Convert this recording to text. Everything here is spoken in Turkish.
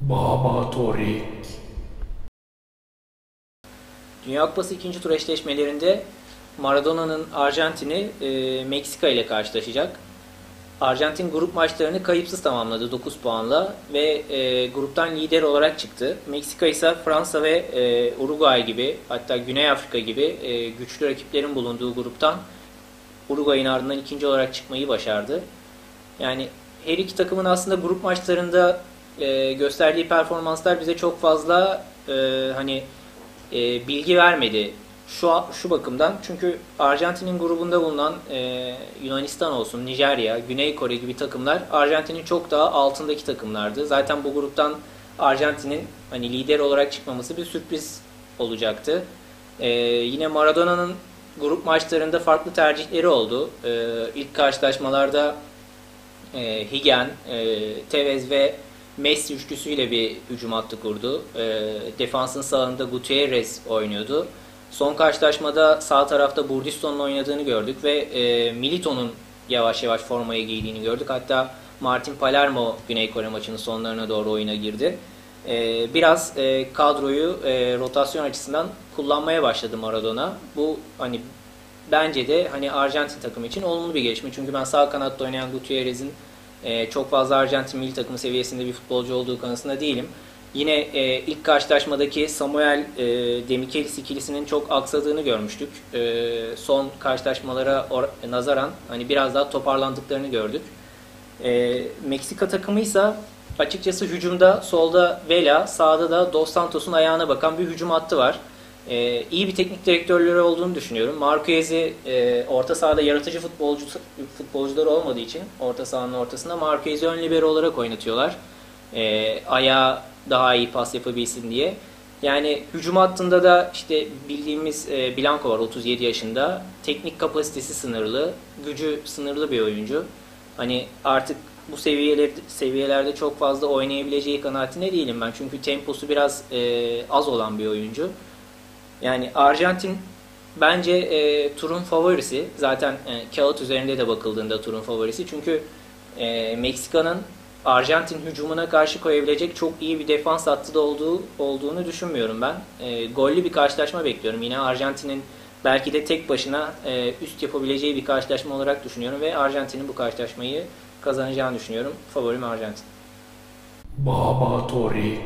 Baba Torik. Dünya Kupası ikinci tur eşleşmelerinde Maradona'nın Arjantin'i e, Meksika ile karşılaşacak. Arjantin grup maçlarını kayıpsız tamamladı 9 puanla ve e, gruptan lider olarak çıktı. Meksika ise Fransa ve e, Uruguay gibi hatta Güney Afrika gibi e, güçlü rakiplerin bulunduğu gruptan Uruguay'ın ardından ikinci olarak çıkmayı başardı. Yani her iki takımın aslında grup maçlarında e, gösterdiği performanslar bize çok fazla e, hani e, bilgi vermedi şu şu bakımdan çünkü Arjantin'in grubunda bulunan e, Yunanistan olsun, Nijerya, Güney Kore gibi takımlar Arjantin'in çok daha altındaki takımlardı. Zaten bu gruptan Arjantin'in hani lider olarak çıkmaması bir sürpriz olacaktı. E, yine Maradona'nın grup maçlarında farklı tercihleri oldu. E, ilk karşılaşmalarda e, Higen, e, Tevez ve Messi üçlüsüyle bir hücum hattı kurdu. E, defansın sağında Gutierrez oynuyordu. Son karşılaşmada sağ tarafta Burdiston'un oynadığını gördük ve e, Milito'nun yavaş yavaş formayı giydiğini gördük. Hatta Martin Palermo Güney Kore maçının sonlarına doğru oyuna girdi. E, biraz e, kadroyu e, rotasyon açısından kullanmaya başladı Maradona. Bu hani bence de hani Arjantin takımı için olumlu bir gelişme. Çünkü ben sağ kanatta oynayan Gutierrez'in e, çok fazla Arjantin milli takımı seviyesinde bir futbolcu olduğu kanısında değilim. Yine e, ilk karşılaşmadaki Samuel e, Demichelis ikilisinin çok aksadığını görmüştük. E, son karşılaşmalara nazaran hani biraz daha toparlandıklarını gördük. E, Meksika takımı ise açıkçası hücumda solda Vela, sağda da Dos Santos'un ayağına bakan bir hücum hattı var. E, iyi bir teknik direktörleri olduğunu düşünüyorum. Marquez'i e, orta sahada yaratıcı futbolcu futbolcular olmadığı için orta sahanın ortasında Marquez'i ön libero olarak oynatıyorlar. E, ayağı daha iyi pas yapabilsin diye. Yani hücum hattında da işte bildiğimiz e, Blanco var 37 yaşında. Teknik kapasitesi sınırlı, gücü sınırlı bir oyuncu. Hani artık bu seviyeler, seviyelerde çok fazla oynayabileceği kanaatinde değilim ben. Çünkü temposu biraz e, az olan bir oyuncu. Yani Arjantin bence e, turun favorisi. Zaten e, kağıt üzerinde de bakıldığında turun favorisi. Çünkü e, Meksika'nın Arjantin hücumuna karşı koyabilecek çok iyi bir defans hattı da olduğu, olduğunu düşünmüyorum ben. E, gollü bir karşılaşma bekliyorum. Yine Arjantin'in belki de tek başına e, üst yapabileceği bir karşılaşma olarak düşünüyorum ve Arjantin'in bu karşılaşmayı kazanacağını düşünüyorum. Favorim Arjantin. Baba Torik.